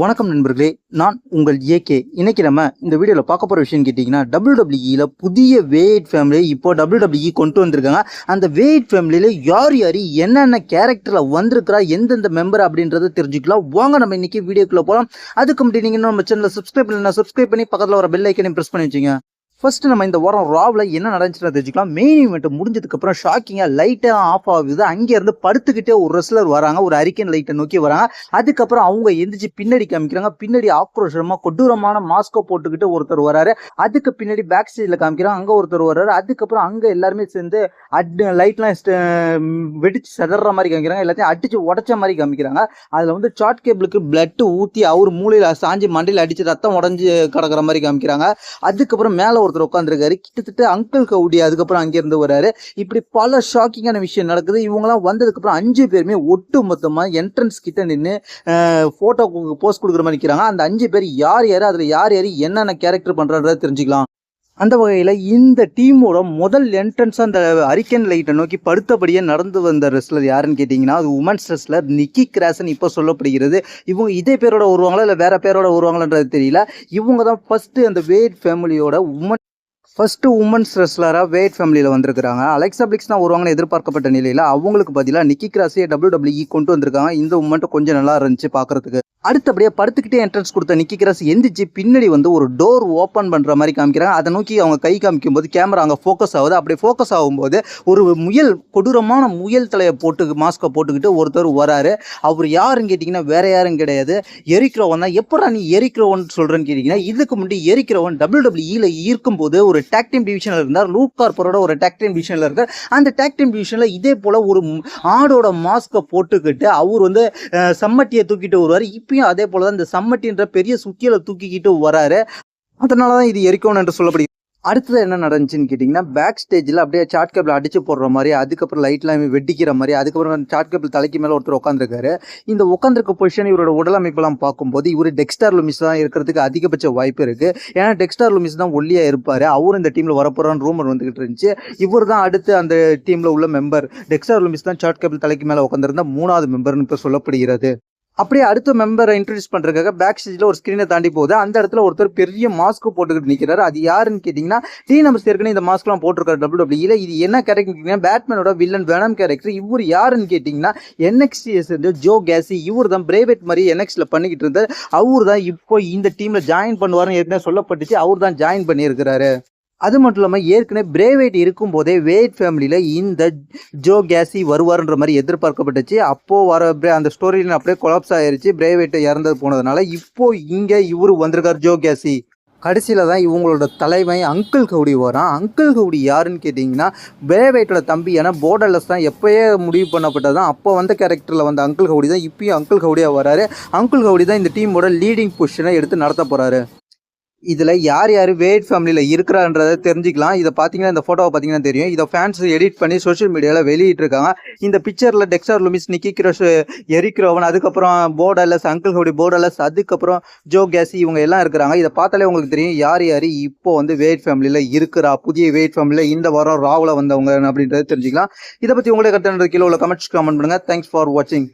வணக்கம் நண்பர்களே நான் உங்கள் ஏகே. இன்னைக்கு நம்ம இந்த வீடியோவில் பார்க்க போகிற விஷயம் கேட்டிங்கன்னா டபிள்யூடபிள்யூஇல புதிய வேட் ஃபேமிலி இப்போ டபிள்யூடபிள்யூஇ கொண்டு வந்திருக்காங்க. அந்த வேட் ஃபேமிலியில் யார் யார் என்னென்ன கேரக்டரில் வந்திருக்கிறா எந்தெந்த மெம்பர் அப்படின்றத தெரிஞ்சுக்கலாம். வாங்க நம்ம இன்றைக்கி வீடியோக்குள்ளே போகலாம் அதுக்கு முன்னாடி நீங்கள் நம்ம சேனலில் சப்ஸ்கிரைப் பண்ணலாம் சப்ஸ்கிரைப் பண்ணி பக்கத்தில் வர பெல் ஐக்கனையும் ப்ரெஸ் பண்ணி வச்சுங்க. ஃபர்ஸ்ட் நம்ம இந்த வாரம் ராவில் என்ன நடந்துச்சுன்னு தெரிஞ்சுக்கலாம். மெயின் இவெண்ட் முடிஞ்சதுக்கப்புறம் ஷாக்கிங்காக லைட்டாக ஆஃப் ஆகுது. அங்கேருந்து படுத்துக்கிட்டே ஒரு ரெஸ்லர் வராங்க. ஒரு அரிக்கன் லைட்டை நோக்கி வராங்க. அதுக்கப்புறம் அவங்க எந்திரிச்சு பின்னாடி காமிக்கிறாங்க. பின்னாடி ஆக்ரோஷமாக கொடூரமான மாஸ்கோ போட்டுக்கிட்டு ஒருத்தர் வராரு. அதுக்கு பின்னாடி பேக் சைடில் காமிக்கிறாங்க. அங்கே ஒருத்தர் வர்றாரு அதுக்கப்புறம் அங்கே எல்லாருமே சேர்ந்து அட் லைட்லாம் வெடிச்சு செதற மாதிரி காமிக்கிறாங்க. எல்லாத்தையும் அடிச்சு உடச்ச மாதிரி காமிக்கிறாங்க. அதில் வந்து ஷார்ட் கேபிளுக்கு பிளட் ஊற்றி அவர் மூலையில் சாஞ்சி மண்டையில் அடிச்சு ரத்தம் உடஞ்சி கிடக்குற மாதிரி காமிக்கிறாங்க. அதுக்கப்புறம் மேலே ஒருத்தர் உட்காந்துருக்காரு கிட்டத்தட்ட அங்கிள் கவுடி அதுக்கப்புறம் அங்கேருந்து வராரு. இப்படி பல ஷாக்கிங்கான விஷயம் நடக்குது. இவங்கெல்லாம் வந்ததுக்கப்புறம் அஞ்சு பேருமே ஒட்டு மொத்தமாக என்ட்ரன்ஸ் கிட்ட நின்று ஃபோட்டோ போஸ்ட் கொடுக்குற மாதிரி நிற்கிறாங்க அந்த அஞ்சு பேர் யார் யார் அதில் யார் யார் என்னென்ன கேரக்டர் பண்ணுறன்றதை தெரிஞ்சுக்கலாம். அந்த வகையில் இந்த டீமோட முதல் என்ட்ரன்ஸ் அந்த அரிக்கன் லைட்டை நோக்கி படுத்தபடியே நடந்து வந்த ரெஸ்லர் யாருன்னு கேட்டிங்கன்னா அது உமன்ஸ் ரெஸ்லர் நிக்கி கிராசன் இப்போ சொல்லப்படுகிறது. இவங்க இதே பேரோட வருவாங்களா இல்லை வேற பேரோட வருவாங்களான்றது தெரியல. இவங்க தான் ஃபஸ்ட்டு அந்த வேட் ஃபேமிலியோட உமன் ஃபர்ஸ்ட் உமன்ஸ் ரெஸ்லராக வேட் ஃபேமிலியில் வந்திருக்காங்க அலெக்சா பிளிக்ஸ் தான் வருவாங்கன்னு எதிர்பார்க்கப்பட்ட நிலையில் அவங்களுக்கு பதிலாக நிக்கி கிராஸியை டபிள்யூ டபிள்யூஇ கொண்டு வந்திருக்காங்க. இந்த உமன்ட்டு கொஞ்சம் நல்லா இருந்துச்சு பார்க்கறதுக்கு. அடுத்தபடியாக படுத்துக்கிட்டே என்ட்ரன்ஸ் கொடுத்த நிக்கி கிராஸ் எந்திரிச்சு பின்னாடி வந்து ஒரு டோர் ஓப்பன் பண்ணுற மாதிரி காமிக்கிறாங்க. அதை நோக்கி அவங்க கை காமிக்கும் போது கேமரா அங்கே ஃபோக்கஸ் ஆகுது. அப்படி ஃபோக்கஸ் ஆகும்போது ஒரு முயல் கொடூரமான முயல் தலையை போட்டு மாஸ்கை போட்டுக்கிட்டு ஒருத்தர் வராரு. அவர் யாருன்னு கேட்டிங்கன்னா வேற யாரும் கிடையாது. எரிக்கிறவன் தான். எப்படா நீ எரிக்கிறவன் சொல்கிறேன்னு கேட்டிங்கன்னா இதுக்கு முன்னாடி எரிக்கிறவன் டபிள்யூ டபிள்யூஇல இருக்கும்போது ஒரு டேக் டீம் டிவிஷனில் இருந்தார். லூக் கார்பரோட ஒரு டேக் டீம் டிவிஷனில் இருக்கார் அந்த டேக் டீம் டிவிஷனில் இதே போல் ஒரு ஆடோட மாஸ்கை போட்டுக்கிட்டு அவர் வந்து சம்மட்டியை தூக்கிட்டு வருவார். இப்பயும் அதே போல் தான் இந்த சம்மட்டின்ற பெரிய சுத்தியில் தூக்கிக்கிட்டு வராரு. அதனால தான் இது எரிக்கணும் என்று சொல்லப்படுகிறது. அடுத்தது என்ன நடந்துச்சுன்னு கேட்டிங்கன்னா பேக் ஸ்டேஜில் அப்படியே சாட் கேபிள் அடிச்சு போடுற மாதிரி அதுக்கப்புறம் லைட்லாம் வெட்டிக்கிற மாதிரி அதுக்கப்புறம் சாட் கேபிள் தலைக்கு மேலே ஒருத்தர் உட்காந்துருக்காரு இந்த உட்காந்துருக்க பொசிஷன் இவரோட உடல் அமைப்பெல்லாம் பார்க்கும்போது இவர் டெக்ஸ்டார் லுமிஸ் தான் இருக்கிறதுக்கு அதிகபட்ச வாய்ப்பு இருக்குது ஏன்னா டெக்ஸ்டார் லுமிஸ் தான் ஒல்லியாக இருப்பார். அவரும் இந்த டீமில் வரப்போகிறான்னு ரூமர் வந்துகிட்டு இருந்துச்சு. இவர் தான் அடுத்து அந்த டீமில் உள்ள மெம்பர் டெக்ஸ்டார் லுமிஸ் தான் சாட் கேபிள் தலைக்கு மேலே உட்காந்துருந்தா மூணாவது மெம்பர்னு இப்போ சொல்லப்படுகிறது. அப்படியே அடுத்த மெம்பரை இன்ட்ரடியூஸ் பண்ணுறதுக்காக பேக் ஸ்டேஜில் ஒரு ஸ்க்ரீனை தாண்டி போகுது. அந்த இடத்துல ஒருத்தர் பெரிய மாஸ்க் போட்டுக்கிட்டு நிற்கிறாரு அது யாருன்னு கேட்டிங்கன்னா டி நம்பர்ஸ் ஏற்கனவே இந்த மாஸ்க்லாம் போட்டிருக்காரு டபுள் இல்லை இது என்ன கேரக்டர் கேட்டிங்கன்னா பேட்மேனோட வில்லன் வேணம் கேரக்டர் இவர் யாருன்னு கேட்டிங்கன்னா என்எக்ஸ்டிஎஸ் இருந்து ஜோ கேசி இவர் தான் பிரேவேட் மாதிரி என்எக்ஸில் பண்ணிக்கிட்டு இருந்தார். அவர் தான் இப்போ இந்த டீமில் ஜாயின் பண்ணுவாருன்னு ஏற்கனவே சொல்லப்பட்டுச்சு. அவர் தான் ஜாயின் பண்ணியிருக்கிறாரு. அது மட்டும் இல்லாமல் ஏற்கனவே பிரேவேட் இருக்கும்போதே வேட் ஃபேமிலியில் இந்த ஜோ கேசி வருவாருன்ற மாதிரி எதிர்பார்க்கப்பட்டுச்சு. அப்போது வர அந்த ஸ்டோரியில் அப்படியே கொலாப்ஸ் ஆயிடுச்சு பிரேவேட்டை இறந்தது போனதுனால இப்போ இங்கே இவர் வந்திருக்கார் ஜோ கேசி கடைசியில் தான் இவங்களோட தலைமை அங்கிள் கவுடி வரான். அங்கிள் கவுடி யாருன்னு கேட்டிங்கன்னா பிரேவேட்டோட தம்பியான போர்டர்லெஸ் தான் எப்போயே முடிவு பண்ணப்பட்டது தான். அப்போ வந்த கேரக்டரில் வந்த அங்கிள் கவுடி தான் இப்பயும் அங்கிள் கவுடியாக வராரு. அங்கிள் கவுடி தான் இந்த டீமோட லீடிங் பொசிஷனை எடுத்து நடத்த போகிறாரு இதில் யார் யார் வேட் ஃபேமிலியில் இருக்கிறான்றதை தெரிஞ்சுக்கலாம். இதை பார்த்தீங்கன்னா இந்த ஃபோட்டோவை பார்த்தீங்கன்னா தெரியும். இதை ஃபேன்ஸ் எடிட் பண்ணி சோஷியல் மீடியாவில் வெளியிட்டிருக்காங்க. இந்த பிக்சரில் டெக்ஸ்டார் லுமிஸ் நிக்கி கிரோஷ் எரிக்ரோவன் அதுக்கப்புறம் போர்டலஸ் அங்கிள் ஹோடி போர்டலஸ் அதுக்கப்புறம் ஜோ கேசி இவங்க எல்லாம் இருக்கிறாங்க. இதை பார்த்தாலே உங்களுக்கு தெரியும் யார் யார் இப்போ வந்து வேட் ஃபேமிலியில் இருக்கிறா புதிய வேட் ஃபேமிலியில் இந்த வாரம் ராவில் வந்தவங்க அப்படின்றத தெரிஞ்சுக்கலாம். இதை பற்றி உங்களுடைய கருத்து கீழே உள்ள கமெண்ட்ஸ் கமெண்ட் பண்ணுங்கள் தேங்க்ஸ் ஃபார் வாட்சிங்